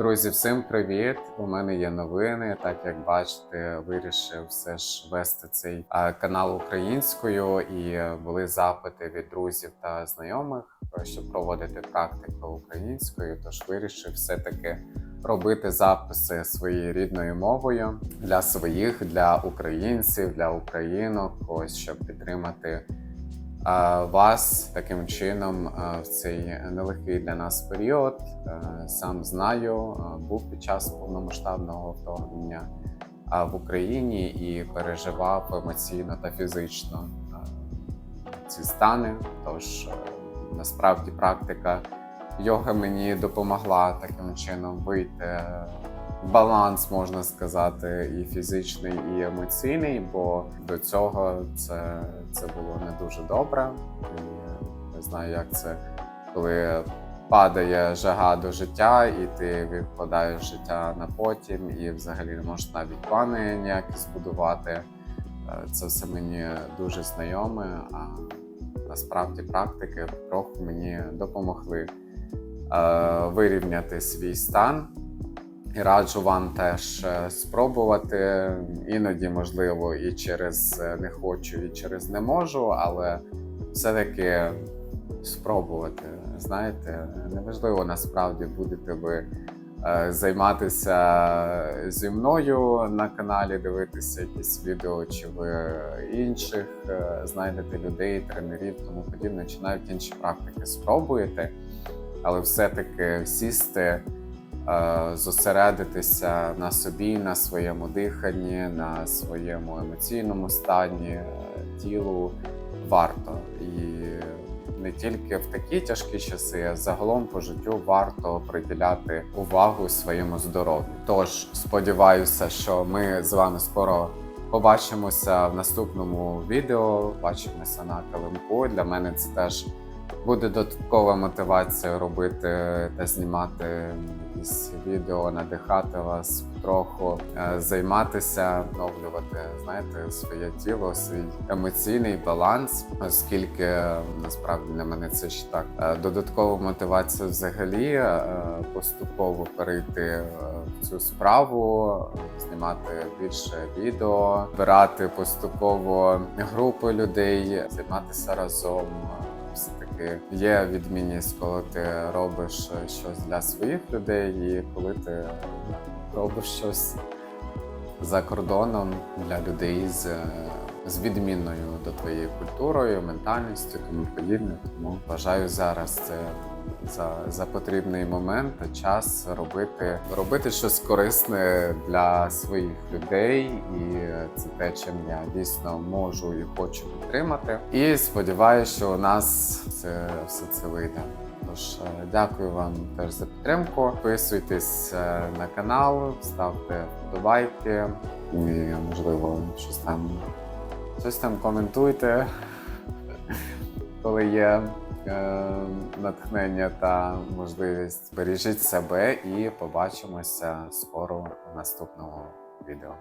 Друзі, всім привіт! У мене є новини. Так як бачите, вирішив все ж вести цей канал українською, і були запити від друзів та знайомих, е, щоб проводити практику українською. Тож вирішив все-таки робити записи своєю рідною мовою для своїх, для українців, для українок, ось щоб підтримати. Вас таким чином в цей нелегкий для нас період. Е, Сам знаю, був під час повномасштабного вторгнення в Україні і переживав емоційно та фізично ці стани. Тож е, насправді практика йога мені допомогла таким чином вийти баланс, можна сказати, і фізичний, і емоційний, бо до цього це, це було не дуже добре. І не знаю, як це, коли падає жага до життя, і ти відкладаєш життя на потім, і взагалі не можеш навіть плани ніякі збудувати. Е, Це все мені дуже знайоме, а насправді практики трохи мені допомогли е, вирівняти свій стан. І раджу вам теж е, спробувати. Іноді, можливо, і через е, не хочу, і через не можу, але все-таки спробувати. Знаєте, неважливо насправді будете ви е, займатися зі мною на каналі, дивитися якісь відео, чи ви інших знайдете людей, тренерів, тому подібне, чи навіть інші практики спробуєте, але все-таки сісти зосередитися на собі, на своєму диханні, на своєму емоційному стані, е, тілу варто. І не тільки в такі тяжкі часи, а загалом по життю варто приділяти увагу своєму здоров'ю. Тож сподіваюся, що ми з вами скоро побачимося в наступному відео. Бачимося на килимку. Для мене це теж буде додаткова мотивація робити та знімати якісь відео, надихати вас трохи, е, займатися, оновлювати, знаєте, своє тіло, свій емоційний баланс, оскільки е, насправді для мене це ще так. Е, Додаткова мотивація взагалі поступово перейти в цю справу, знімати більше відео, збирати поступово групи людей, займатися разом. Таки є відмінність, коли ти робиш щось для своїх людей, і коли ти робиш щось за кордоном для людей з, з відмінною до твоєї культурою, ментальністю, тому подібне. Тому вважаю зараз це за, за потрібний момент та час робити, робити щось корисне для своїх людей, і це те, чим я дійсно можу і хочу підтримати. І сподіваюся, що у нас це все це вийде. Тож е, дякую вам теж за підтримку. Підписуйтесь е, на канал, ставте вподобайки і, можливо, щось там, щось там коментуйте, коли є е, натхнення та можливість. Бережіть себе і побачимося скоро в наступному відео.